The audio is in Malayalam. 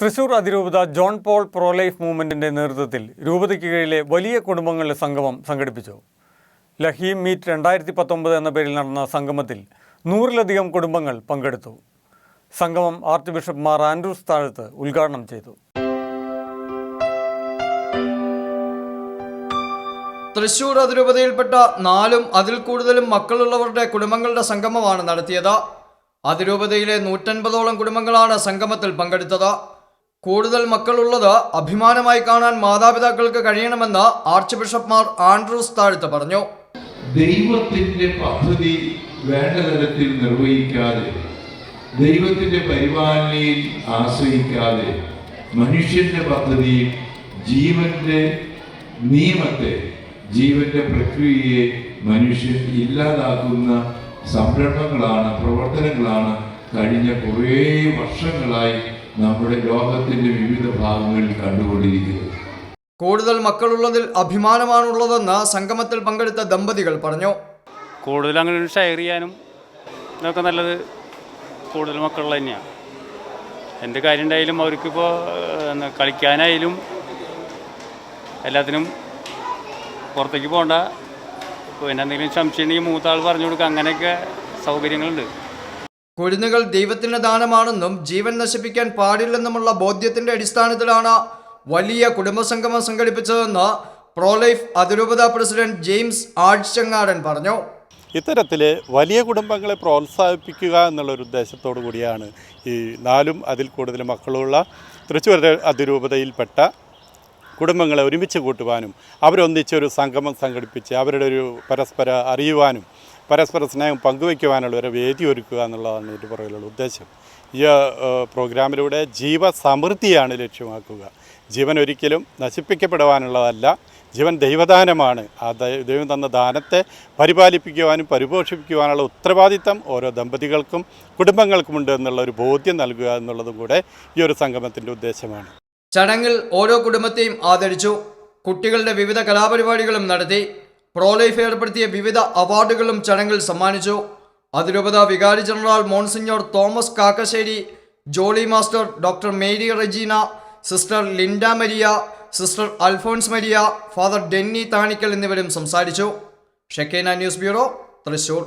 തൃശൂർ അതിരൂപത ജോൺ പോൾ പ്രോലൈഫ് മൂവ്മെന്റിന്റെ നേതൃത്വത്തിൽ രൂപതയ്ക്ക് കീഴിലെ വലിയ കുടുംബങ്ങളുടെ സംഗമം സംഘടിപ്പിച്ചു. ലഹീം മീറ്റ് രണ്ടായിരത്തി പത്തൊമ്പത് എന്ന പേരിൽ നടന്ന സംഗമത്തിൽ നൂറിലധികം കുടുംബങ്ങൾ പങ്കെടുത്തു. സംഗമം ആർച്ച് ബിഷപ്പ് മാർ ആൻഡ്രൂസ് താഴത്ത് ഉദ്ഘാടനം ചെയ്തു. തൃശൂർ അതിരൂപതയിൽപ്പെട്ട നാലും അതിൽ കൂടുതലും മക്കളുള്ളവരുടെ കുടുംബങ്ങളുടെ സംഗമമാണ് നടത്തിയത്. അതിരൂപതയിലെ നൂറ്റൻപതോളം കുടുംബങ്ങളാണ് സംഗമത്തിൽ പങ്കെടുത്തത്. കൂടുതൽ മക്കളുള്ളത് അഭിമാനമായി കാണാൻ മാതാപിതാക്കൾക്ക് കഴിയണമെന്ന് ആർച്ച് ബിഷപ്പ്മാർ ആൻഡ്രൂസ് താഴ്ത്ത് പറഞ്ഞു. ദൈവത്തിന്റെ പദ്ധതി വേണ്ട തരത്തിൽ നിർവഹിക്കാതെ ദൈവത്തിന്റെ പരിപാലനയിൽ ആശ്രയിക്കാതെ മനുഷ്യന്റെ പദ്ധതി ജീവന്റെ നിയമത്തെ ജീവന്റെ പ്രക്രിയയെ മനുഷ്യൻ ഇല്ലാതാക്കുന്ന സംരംഭങ്ങളാണ് പ്രവർത്തനങ്ങളാണ് കഴിഞ്ഞ കുറേ വർഷങ്ങളായി നമ്മുടെ ലോകത്തിന്റെ വിവിധ ഭാഗങ്ങളിൽ കണ്ടുകൊണ്ടിരിക്കുന്നത് കൂടുതൽ മക്കളുള്ളതിൽ അഭിമാനമാണുള്ളതെന്ന് സംഗമത്തിൽ പങ്കെടുത്ത ദമ്പതികൾ പറഞ്ഞു. കൂടുതൽ അങ്ങനെ ഷെയർ ചെയ്യാനും ഇതൊക്കെ നല്ലത് കൂടുതൽ മക്കൾ തന്നെയാണ് എന്ത് കാര്യം ഉണ്ടായാലും അവർക്കിപ്പോൾ കളിക്കാനായാലും എല്ലാത്തിനും പുറത്തേക്ക് പോകണ്ട പിന്നെ എന്തെങ്കിലും സംശയം ഉണ്ടെങ്കിൽ മൂത്താൾ പറഞ്ഞു കൊടുക്കുക അങ്ങനെയൊക്കെ സൗകര്യങ്ങളുണ്ട്. കുരുന്നുകൾ ദൈവത്തിന്റെ ദാനമാണെന്നും ജീവൻ നശിപ്പിക്കാൻ പാടില്ലെന്നുമുള്ള ബോധ്യത്തിന്റെ അടിസ്ഥാനത്തിലാണ് വലിയ കുടുംബസംഗമം സംഘടിപ്പിച്ചതെന്ന് പ്രോലൈഫ് അതിരൂപത പ്രസിഡന്റ് ജെയിംസ് ആഴ്ചങ്ങാടൻ പറഞ്ഞു. ഇത്തരത്തിൽ വലിയ കുടുംബങ്ങളെ പ്രോത്സാഹിപ്പിക്കുക എന്നുള്ള ഒരു ഉദ്ദേശത്തോടു കൂടിയാണ് ഈ നാലും അതിൽ കൂടുതൽ മക്കളുള്ള തൃശ്ശൂർ അതിരൂപതയിൽപ്പെട്ട കുടുംബങ്ങളെ ഒരുമിച്ച് കൂട്ടുവാനും അവരൊന്നിച്ചൊരു സംഗമം സംഘടിപ്പിച്ച് അവരുടെ ഒരു പരസ്പര അറിയുവാനും പരസ്പര സ്നേഹം പങ്കുവയ്ക്കുവാനുള്ള ഒരു വേദി ഒരുക്കുക എന്നുള്ളതാണ് ഇതിന്റെ പുറകിലുള്ള ഉദ്ദേശം. ഈ പ്രോഗ്രാമിലൂടെ ജീവസമൃദ്ധിയാണ് ലക്ഷ്യമാക്കുക. ജീവൻ ഒരിക്കലും നശിപ്പിക്കപ്പെടുവാനുള്ളതല്ല ജീവൻ ദൈവദാനമാണ്. ആ ദൈവം തന്ന ദാനത്തെ പരിപാലിപ്പിക്കുവാനും പരിപോഷിപ്പിക്കുവാനുള്ള ഉത്തരവാദിത്തം ഓരോ ദമ്പതികൾക്കും കുടുംബങ്ങൾക്കുമുണ്ട് എന്നുള്ള ഒരു ബോധ്യം നൽകുക എന്നുള്ളതും കൂടെ ഈ ഒരു സംഗമത്തിന്റെ ഉദ്ദേശമാണ്. ചടങ്ങിൽ ഓരോ കുടുംബത്തെയും ആദരിച്ചു കുട്ടികളുടെ വിവിധ കലാപരിപാടികളും നടത്തി പ്രോലൈഫ് ഏർപ്പെടുത്തിയ വിവിധ അവാർഡുകളും ചടങ്ങിൽ സമ്മാനിച്ചു. അതിരൂപത വികാരി general monsignor Thomas Kakkassery Jolly master doctor Mary Regina sister Linda Maria sister Alphonse Maria father Denny Thanikkal എന്നിവരും സംസാരിച്ചു. Shekinah news bureau Thrissur.